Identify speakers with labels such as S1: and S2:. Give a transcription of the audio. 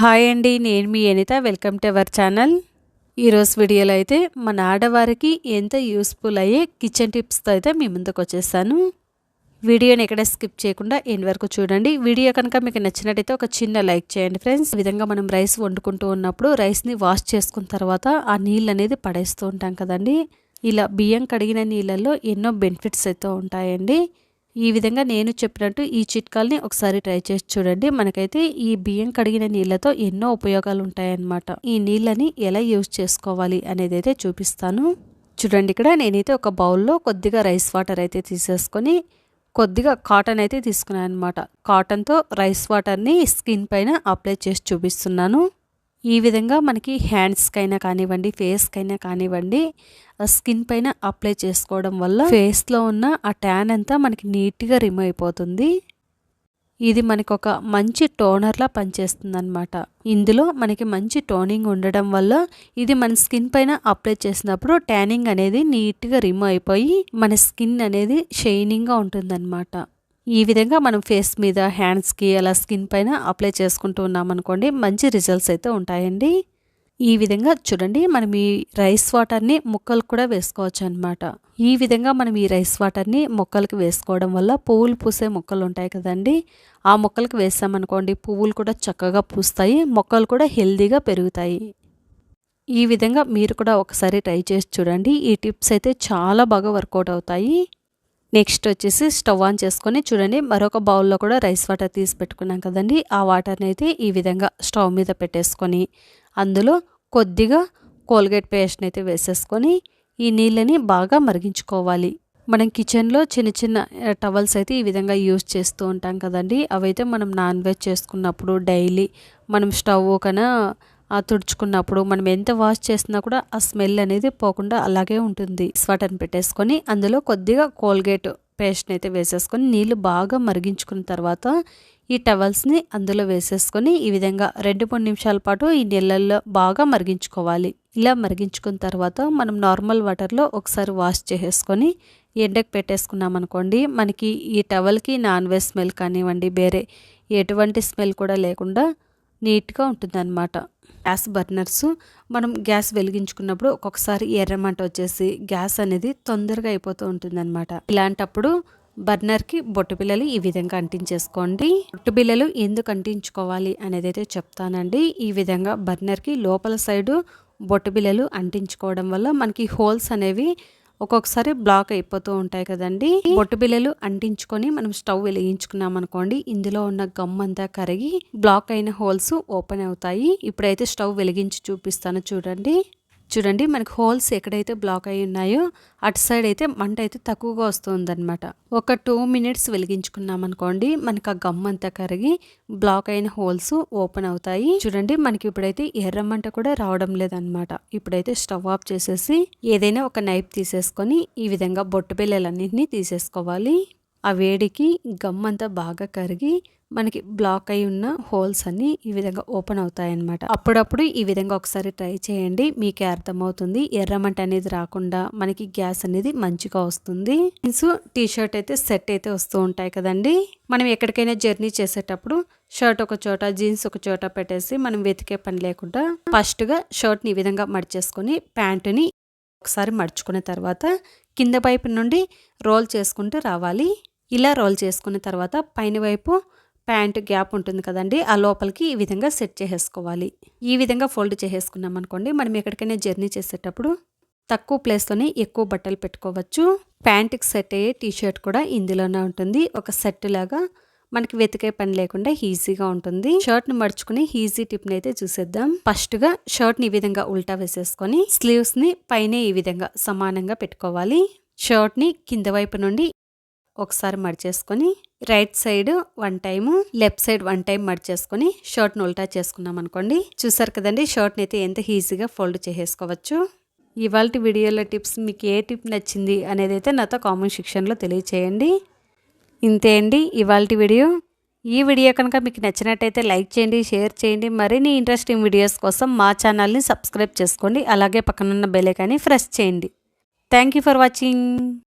S1: Hi అండి నేను మీ Anitha. Welcome to our channel. ఈరోజు వీడియోలో అయితే మన ఆడవారికి ఎంత యూస్ఫుల్ అయ్యే కిచెన్ టిప్స్తో అయితే మీ ముందుకు వచ్చేసాను. వీడియోని ఎక్కడ స్కిప్ చేయకుండా ఎండ్ వరకు చూడండి. వీడియో కనుక మీకు నచ్చినట్టయితే ఒక చిన్న లైక్ చేయండి ఫ్రెండ్స్. ఈ విధంగా మనం రైస్ వండుకుంటూ ఉన్నప్పుడు రైస్ని వాష్ చేసుకున్న తర్వాత ఆ నీళ్ళు అనేది పడేస్తూ ఉంటాం కదండి. ఇలా బియ్యం కడిగిన నీళ్ళల్లో ఎన్నో బెనిఫిట్స్ అయితే ఉంటాయండి. ఈ విధంగా నేను చెప్పినట్టు ఈ చిట్కాల్ని ఒకసారి ట్రై చేసి చూడండి. మనకైతే ఈ బియ్యం కడిగిన నీళ్ళతో ఎన్నో ఉపయోగాలు ఉంటాయన్నమాట. ఈ నీళ్ళని ఎలా యూజ్ చేసుకోవాలి అనేది అయితే చూపిస్తాను. చూడండి ఇక్కడ నేనైతే ఒక బౌల్లో కొద్దిగా రైస్ వాటర్ అయితే తీసేసుకొని కొద్దిగా కాటన్ అయితే తీసుకున్నాను అనమాట కాటన్తో రైస్ వాటర్ని స్కిన్ పైన అప్లై చేసి చూపిస్తున్నాను. ఈ విధంగా మనకి హ్యాండ్స్కైనా కానివ్వండి ఫేస్కైనా కానివ్వండి స్కిన్ పైన అప్లై చేసుకోవడం వల్ల ఫేస్లో ఉన్న ఆ ట్యాన్ అంతా మనకి నీట్గా రిమూవ్ అయిపోతుంది. ఇది మనకు ఒక మంచి టోనర్లా పనిచేస్తుంది అనమాట ఇందులో మనకి మంచి టోనింగ్ ఉండడం వల్ల ఇది మన స్కిన్ పైన అప్లై చేసినప్పుడు ట్యానింగ్ అనేది నీట్గా రిమూవ్ అయిపోయి మన స్కిన్ అనేది షైనింగ్గా ఉంటుందన్నమాట. ఈ విధంగా మనం ఫేస్ మీద హ్యాండ్స్కి అలా స్కిన్ పైన అప్లై చేసుకుంటూ ఉన్నామనుకోండి మంచి రిజల్ట్స్ అయితే ఉంటాయండి. ఈ విధంగా చూడండి మనం ఈ రైస్ వాటర్ని ముక్కలు కూడా వేసుకోవచ్చు అనమాట ఈ విధంగా మనం ఈ రైస్ వాటర్ని మొక్కలకు వేసుకోవడం వల్ల పువ్వులు పూసే మొక్కలు ఉంటాయి కదండి. ఆ మొక్కలకు వేసామనుకోండి పువ్వులు కూడా చక్కగా పూస్తాయి మొక్కలు కూడా హెల్దీగా పెరుగుతాయి. ఈ విధంగా మీరు కూడా ఒకసారి ట్రై చేసి చూడండి. ఈ టిప్స్ అయితే చాలా బాగా వర్కౌట్ అవుతాయి. నెక్స్ట్ వచ్చేసి స్టవ్ ఆన్ చేసుకొని చూడండి మరొక బౌల్లో కూడా రైస్ వాటర్ తీసి పెట్టుకున్నాం కదండి. ఆ వాటర్ని అయితే ఈ విధంగా స్టవ్ మీద పెట్టేసుకొని అందులో కొద్దిగా కోల్గేట్ పేస్ట్ని అయితే వేసేసుకొని ఈ నీళ్ళని బాగా మరిగించుకోవాలి. మనం కిచెన్లో చిన్న చిన్న టవల్స్ అయితే ఈ విధంగా యూజ్ చేస్తూ ఉంటాం కదండి. అవైతే మనం నాన్ వెజ్ చేసుకున్నప్పుడు డైలీ మనం స్టవ్ కన్నా తుడుచుకున్నప్పుడు మనం ఎంత వాష్ చేసినా కూడా ఆ స్మెల్ అనేది పోకుండా అలాగే ఉంటుంది. స్వటర్ని పెట్టేసుకొని అందులో కొద్దిగా కోల్గేట్ పేస్ట్ని అయితే వేసేసుకొని నీళ్ళు బాగా మరిగించుకున్న తర్వాత ఈ టవల్స్ని అందులో వేసేసుకొని ఈ విధంగా రెండు మూడు నిమిషాల పాటు ఈ నీళ్ళల్లో బాగా మరిగించుకోవాలి. ఇలా మరిగించుకున్న తర్వాత మనం నార్మల్ వాటర్లో ఒకసారి వాష్ చేసేసుకొని ఎండకు పెట్టేసుకున్నాం అనుకోండి మనకి ఈ టవల్కి నాన్ వెజ్ స్మెల్ కానివ్వండి వేరే ఎటువంటి స్మెల్ కూడా లేకుండా నీట్గా ఉంటుందన్నమాట. గ్యాస్ బర్నర్స్ మనం గ్యాస్ వెలిగించుకున్నప్పుడు ఒక్కొక్కసారి ఎర్రమంట వచ్చేసి గ్యాస్ అనేది తొందరగా అయిపోతూ ఉంటుందన్నమాట. ఇలాంటప్పుడు బర్నర్కి బొట్టుబిల్లలు ఈ విధంగా అంటించేసుకోండి. బొట్టు బిల్లలు ఎందుకు అంటించుకోవాలి అనేది అయితే చెప్తానండి. ఈ విధంగా బర్నర్కి లోపల సైడు బొట్టు బిల్లలు అంటించుకోవడం వల్ల మనకి హోల్స్ అనేవి ఒక్కొక్కసారి బ్లాక్ అయిపోతూ ఉంటాయి కదండి. బొట్టు బిల్లలు అంటించుకొని మనం స్టవ్ వెలిగించుకున్నాం అనుకోండి ఇందులో ఉన్న గమ్ అంతా కరిగి బ్లాక్ అయిన హోల్స్ ఓపెన్ అవుతాయి. ఇప్పుడైతే స్టవ్ వెలిగించి చూపిస్తాను చూడండి. చూడండి మనకి హోల్స్ ఎక్కడైతే బ్లాక్ అయి ఉన్నాయో అటు సైడ్ అయితే మంట అయితే తక్కువగా వస్తుందన్నమాట. ఒక టూ మినిట్స్ వెలిగించుకున్నాం అనుకోండి మనకి ఆ గమ్ అంతా కరిగి బ్లాక్ అయిన హోల్స్ ఓపెన్ అవుతాయి. చూడండి మనకి ఇప్పుడైతే ఎర్ర మంట కూడా రావడం లేదనమాట ఇప్పుడైతే స్టవ్ ఆఫ్ చేసేసి ఏదైనా ఒక నైఫ్ తీసేసుకొని ఈ విధంగా బొట్టు బిల్లలన్నింటినీ తీసేసుకోవాలి. ఆ వేడికి గమ్ అంతా బాగా కరిగి మనకి బ్లాక్ అయి ఉన్న హోల్స్ అన్నీ ఈ విధంగా ఓపెన్ అవుతాయి అన్నమాట అప్పుడప్పుడు ఈ విధంగా ఒకసారి ట్రై చేయండి మీకే అర్థమవుతుంది. ఎర్రమంట అనేది రాకుండా మనకి గ్యాస్ అనేది మంచిగా వస్తుంది. జీన్స్ టీ షర్ట్ అయితే సెట్ అయితే వస్తూ ఉంటాయి కదండి. మనం ఎక్కడికైనా జర్నీ చేసేటప్పుడు షర్ట్ ఒక చోట జీన్స్ ఒక చోట పెట్టేసి మనం వెతికే పని లేకుండా ఫస్ట్గా షర్ట్ని ఈ విధంగా మడిచేసుకొని ప్యాంటుని ఒకసారి మడుచుకున్న తర్వాత కింద వైపు నుండి రోల్ చేసుకుంటూ రావాలి. ఇలా రోల్ చేసుకున్న తర్వాత పైన వైపు ప్యాంట్ గ్యాప్ ఉంటుంది కదండి ఆ లోపలికి ఈ విధంగా సెట్ చేసేసుకోవాలి. ఈ విధంగా ఫోల్డ్ చేసేసుకున్నాం అనుకోండి మనం ఎక్కడికైనా జర్నీ చేసేటప్పుడు తక్కువ ప్లేస్లోనే ఎక్కువ బట్టలు పెట్టుకోవచ్చు. ప్యాంట్కి సెట్ అయ్యే టీ షర్ట్ కూడా ఇందులోనే ఉంటుంది. ఒక సెట్ లాగా మనకి వెతికే పని లేకుండా ఈజీగా ఉంటుంది. షర్ట్ని మడుచుకుని ఈజీ టిప్ని అయితే చూసేద్దాం. ఫస్ట్గా షర్ట్ని ఈ విధంగా ఉల్టా వేసేసుకొని స్లీవ్స్ని పైన ఈ విధంగా సమానంగా పెట్టుకోవాలి. షర్ట్ని కింద వైపు నుండి ఒకసారి మడిచేసుకొని right side one time left side one time మడిచేసుకొని షర్ట్ని ఉల్టా చేసుకున్నాం అనుకోండి. చూసారు కదండి షర్ట్ని అయితే ఎంత ఈజీగా ఫోల్డ్ చేసేసుకోవచ్చు. ఇవాళ వీడియోలో టిప్స్ మీకు ఏ టిప్ నచ్చింది అనేది అయితే నాతో కామెంట్ సెక్షన్లో తెలియచేయండి. ఇంతే అండి ఇవాళ వీడియో. ఈ వీడియో కనుక మీకు నచ్చినట్టయితే లైక్ చేయండి షేర్ చేయండి మరిన్ని ఇంట్రెస్టింగ్ వీడియోస్ కోసం మా ఛానల్ని సబ్స్క్రైబ్ చేసుకోండి. అలాగే పక్కనున్న బెల్ ఐకాన్ని ప్రెస్ చేయండి. Thank you for watching.